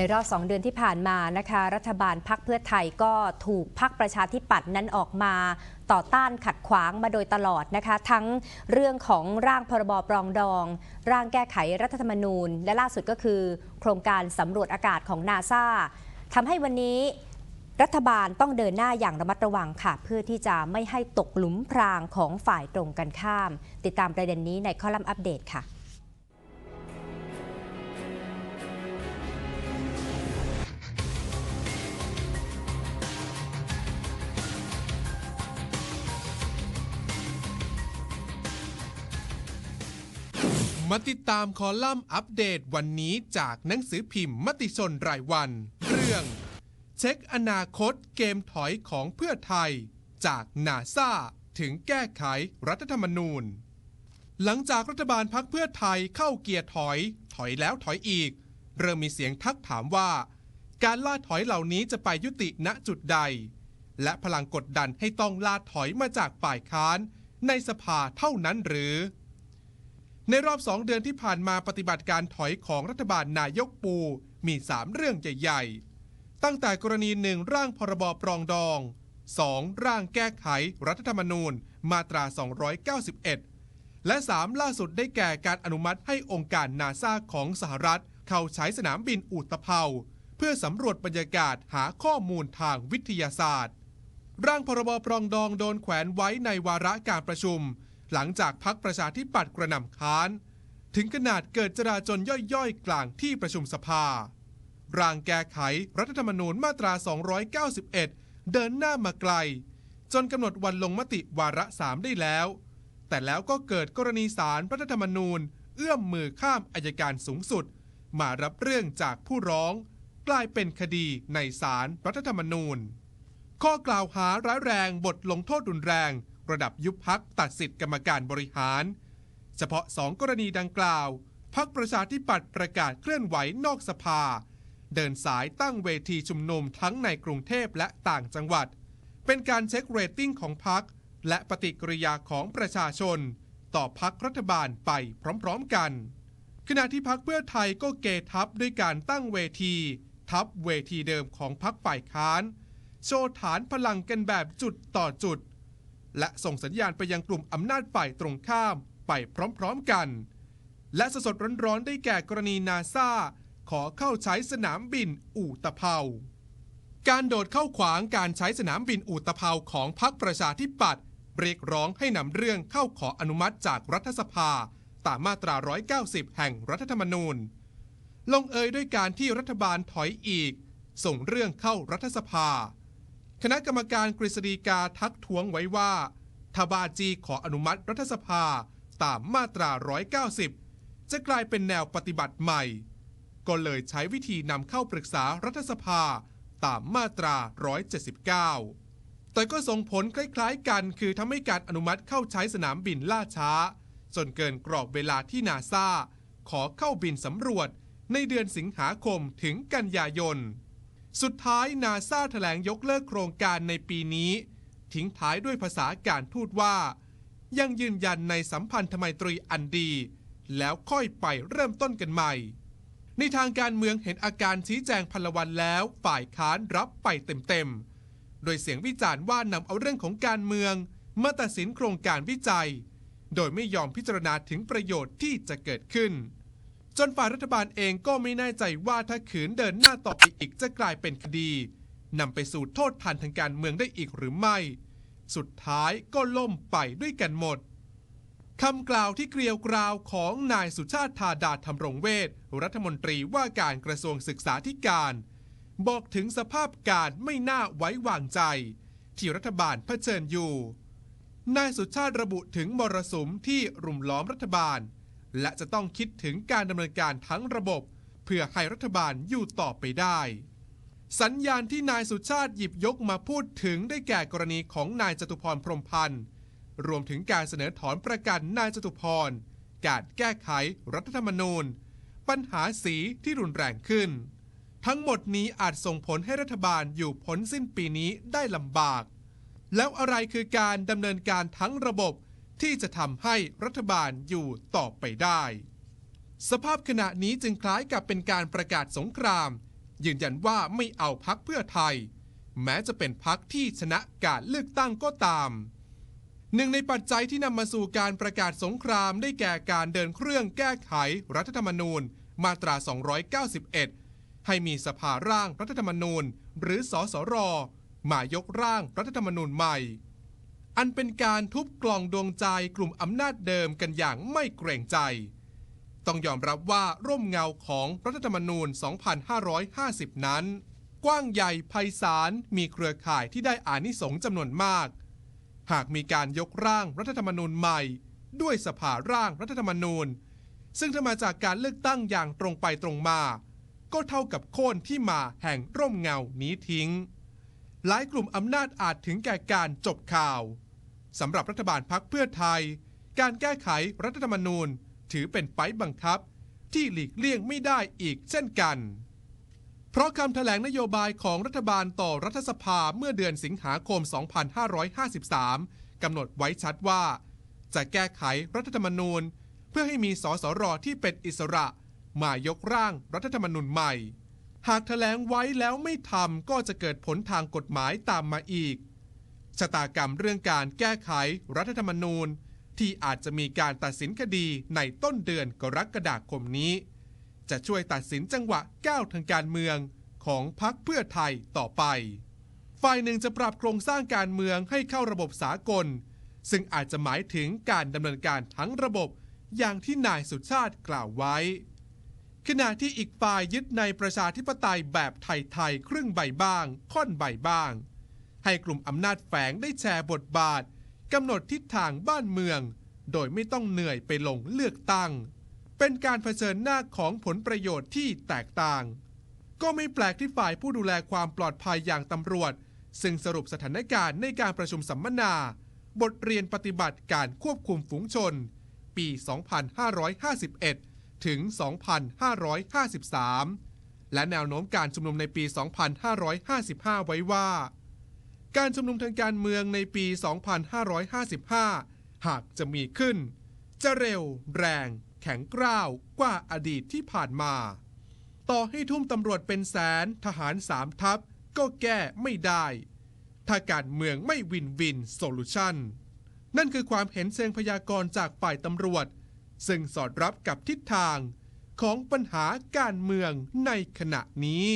ในรอบสองเดือนที่ผ่านมานะคะ รัฐบาลพักเพื่อไทยก็ถูกพักประชาธิปัตย์นั้นออกมาต่อต้านขัดขวางมาโดยตลอดนะคะ ทั้งเรื่องของร่างพรบปรองดอง ร่างแก้ไขรัฐธรรมนูญ และล่าสุดก็คือ โครงการสำรวจอากาศของนาซาทำให้วันนี้รัฐบาลต้องเดินหน้าอย่างระมัดระวังค่ะ เพื่อที่จะไม่ให้ตกหลุมพรางของฝ่ายตรงกันข้าม ติดตามประเด็นนี้ในคอลัมน์อัปเดตค่ะ มาติดตามคอลัมน์อัปเดตวันนี้จากหนังสือพิมพ์มติชนรายวัน เรื่อง เช็คอนาคตเกมถอยของเพื่อไทย จากนาซาถึงแก้ไขรัฐธรรมนูญ หลังจากรัฐบาลพักเพื่อไทยเข้าเกียร์ถอย ถอยแล้วถอยอีก เริ่มมีเสียงทักถามว่า การล่าถอยเหล่านี้จะไปยุติณจุดใด และพลังกดดันให้ต้องล่าถอยมาจากฝ่ายค้านในสภาเท่านั้นหรือ ในรอบสองเดือนที่ผ่านมาปฏิบัติการถอยของรัฐบาลนายกปูมี 3 เรื่องใหญ่ๆ ตั้งแต่กรณีหนึ่งร่างพรบปรองดอง 2. ร่างแก้ไขรัฐธรรมนูญมาตรา 291 และ 3 ล่าสุดได้แก่การอนุมัติให้องค์การนาซาของสหรัฐ เข้าใช้สนามบินอุตภเปาเพื่อสำรวจบรรยากาศหาข้อมูลทางวิทยาศาสตร์ ร่างพรบปรองดองโดนแขวนไว้ในวาระการประชุม หลังจากพักประชาธิปัตย์กระหน่ำค้าน ถึงขนาดเกิดจราจนย่อยๆ กลางที่ประชุมสภา ร่างแก้ไขรัฐธรรมนูญมาตรา 291 เดินหน้ามาไกล จนกำหนดวันลงมติวาระสามได้แล้ว แต่แล้วก็เกิดกรณีสารรัฐธรรมนูญ เอื้อมมือข้ามอายการสูงสุด มารับเรื่องจากผู้ร้อง กลายเป็นคดีในศาลรรัฐธรรมนูญ ข้อกล่าวหาร้ายแรงบทลงโทษรุนแรง ระดับยุบพักตัดสิทธิกรรมการบริหาร เฉพาะสองกรณีดังกล่าว พักประชาธิปัตย์ประกาศเคลื่อนไหวนอกสภา เดินสายตั้งเวทีชุมนุมทั้งในกรุงเทพและต่างจังหวัด เป็นการเช็คเรตติ้งของพักและปฏิกิริยาของประชาชน ต่อพักรัฐบาลไปพร้อมๆกัน ขณะที่พักเพื่อไทยก็เกทับด้วยการตั้งเวที ทับเวทีเดิมของพักฝ่ายค้าน โชว์ฐานพลังกันแบบจุดต่อจุด และส่งสัญญาณไปยังกลุ่มอำนาจฝ่ายตรงข้ามไปพร้อมๆกัน และสดๆร้อนๆได้แก่กรณีนาซาขอเข้าใช้สนามบินอู่ตะเภา การโดดเข้าขวางการใช้สนามบินอู่ตะเภาของพรรคประชาธิปัตย์เรียกร้องให้นำเรื่องเข้าขออนุมัติจากรัฐสภา ตามมาตรา 190 แห่งรัฐธรรมนูญ ลงเอยด้วยการที่รัฐบาลถอยอีก ส่งเรื่องเข้ารัฐสภา คณะกรรมการกฤษฎีกาทักท้วงไว้ว่าทบาจีขออนุมัติรัฐสภาตามมาตรา 190 จะกลายเป็นแนวปฏิบัติใหม่ ก็เลยใช้วิธีนำเข้าปรึกษารัฐสภาตามมาตรา 179 แต่ก็ส่งผลคล้ายๆกันคือทำให้การอนุมัติเข้าใช้สนามบินล่าช้า จนเกินกรอบเวลาที่นาซาขอเข้าบินสำรวจในเดือนสิงหาคมถึงกันยายน สุดท้ายนาซาแถลงยกเลิกโครงการในปีนี้ ทิ้งท้ายด้วยภาษาการทูตว่า ยังยืนยันในสัมพันธไมตรีอันดี แล้วค่อยไปเริ่มต้นกันใหม่ ในทางการเมืองเห็นอาการชี้แจงพลวันแล้วฝ่ายค้านรับไปเต็มๆ โดยเสียงวิจารณ์ว่านำเอาเรื่องของการเมืองมาตัดสินโครงการวิจัย โดยไม่ยอมพิจารณาถึงประโยชน์ที่จะเกิดขึ้น จนฝ่ายรัฐบาลเองก็ไม่แน่ใจว่าถ้าขืนเดินหน้าต่อไปอีกจะกลายเป็นคดีนำไปสู่โทษทันทางการเมืองได้อีกหรือไม่ สุดท้ายก็ล่มไปด้วยกันหมดคำกล่าวที่เกลียวกราวของนายสุชาติธาดาธรรมรงเวชรัฐมนตรีว่าการกระทรวงศึกษาธิการ บอกถึงสภาพการไม่น่าไว้วางใจ ที่รัฐบาลเผชิญอยู่ นายสุชาติระบุถึงมรสุมที่รุมล้อมรัฐบาล และจะต้องคิดถึงการดำเนินการทั้งระบบ เพื่อให้รัฐบาลอยู่ต่อไปได้ สัญญาณที่นายสุชาติหยิบยกมาพูดถึงได้แก่กรณีของนายจตุพรพรมพันธ์รวมถึงการเสนอถอนประกันนายจตุพร การแก้ไขรัฐธรรมนูญ ปัญหาสีที่รุนแรงขึ้น ทั้งหมดนี้อาจส่งผลให้รัฐบาลอยู่พ้นสิ้นปีนี้ได้ลำบาก แล้วอะไรคือการดำเนินการทั้งระบบ ที่จะทำให้รัฐบาลอยู่ต่อไปได้ สภาพขณะนี้จึงคล้ายกับเป็นการประกาศสงคราม ยืนยันว่าไม่เอาพักเพื่อไทย แม้จะเป็นพักที่ชนะการเลือกตั้งก็ตาม หนึ่งในปัจจัยที่นำมาสู่การประกาศสงครามได้แก่การเดินเครื่องแก้ไขรัฐธรรมนูญมาตรา 291 ให้มีสภาร่างรัฐธรรมนูญ หรือสสรมายกร่างรัฐธรรมนูญใหม่ อันเป็นการทุบกล่องดวงใจกลุ่มอำนาจเดิมกันอย่างไม่เกรงใจ ต้องยอมรับว่าร่มเงาของรัฐธรรมนูญ 2550 นั้น กว้างใหญ่ไพศาลมีเครือข่ายที่ได้อานิสงส์จำนวนมาก หากมีการยกร่างรัฐธรรมนูญใหม่ ด้วยสภาร่างรัฐธรรมนูญ ซึ่งถ้ามาจากการเลือกตั้งอย่างตรงไปตรงมา ก็เท่ากับโค่นที่มาแห่งร่มเงานี้ทิ้งหลายกลุ่มอำนาจอาจถึงแก่การจบข่าว สำหรับรัฐบาลพักเพื่อไทย การแก้ไขรัฐธรรมนูญ ถือเป็นไปบังคับ ที่หลีกเลี่ยงไม่ได้อีกเช่นกัน เพราะคำแถลงนโยบายของรัฐบาลต่อรัฐสภาเมื่อเดือนสิงหาคม 2553 กำหนดไว้ชัดว่า จะแก้ไขรัฐธรรมนูญ เพื่อให้มีสสรที่เป็นอิสระ มายกร่างรัฐธรรมนูญใหม่ หากแถลงไว้แล้วไม่ทำก็จะเกิดผลทางกฎหมายตามมาอีก ชะตากรรมเรื่องการแก้ไขรัฐธรรมนูญ ที่อาจจะมีการตัดสินคดีในต้นเดือนกรกฎาคมนี้ จะช่วยตัดสินจังหวะก้าวทางการเมืองของพรรคเพื่อไทยต่อไป ฝ่ายหนึ่งจะปรับโครงสร้างการเมืองให้เข้าระบบสากล ซึ่งอาจจะหมายถึงการดำเนินการทั้งระบบอย่างที่นายสุชาติกล่าวไว้ ขณะที่อีกฝ่ายยึดในประชาธิปไตยแบบไทยๆครึ่งใบบ้าง ค่อนใบบ้าง ให้กลุ่มอำนาจแฝงได้แชร์บทบาทกำหนดทิศทางบ้านเมือง โดยไม่ต้องเหนื่อยไปลงเลือกตั้ง เป็นการเผชิญหน้าของผลประโยชน์ที่แตกต่าง ก็ไม่แปลกที่ฝ่ายผู้ดูแลความปลอดภัยอย่างตำรวจ ซึ่งสรุปสถานการณ์ในการประชุมสัมมนา บทเรียนปฏิบัติการควบคุมฝูงชน ปี 2551 ถึง 2553 และแนวโน้มการชุมนุมในปี 2555 ไว้ว่า การชุมนุมทางการเมืองในปี 2555 หากจะมีขึ้น จะเร็ว แรง แข็งกร้าวกว่าอดีตที่ผ่านมา ต่อให้ทุ่มตำรวจเป็นแสนทหารสามทัพ ก็แก้ไม่ได้ ถ้าการเมืองไม่วินวินโซลูชันนั่นคือความเห็นเชิงพยากรณ์จากฝ่ายตำรวจ ซึ่งสอดรับกับทิศทางของปัญหาการเมืองในขณะนี้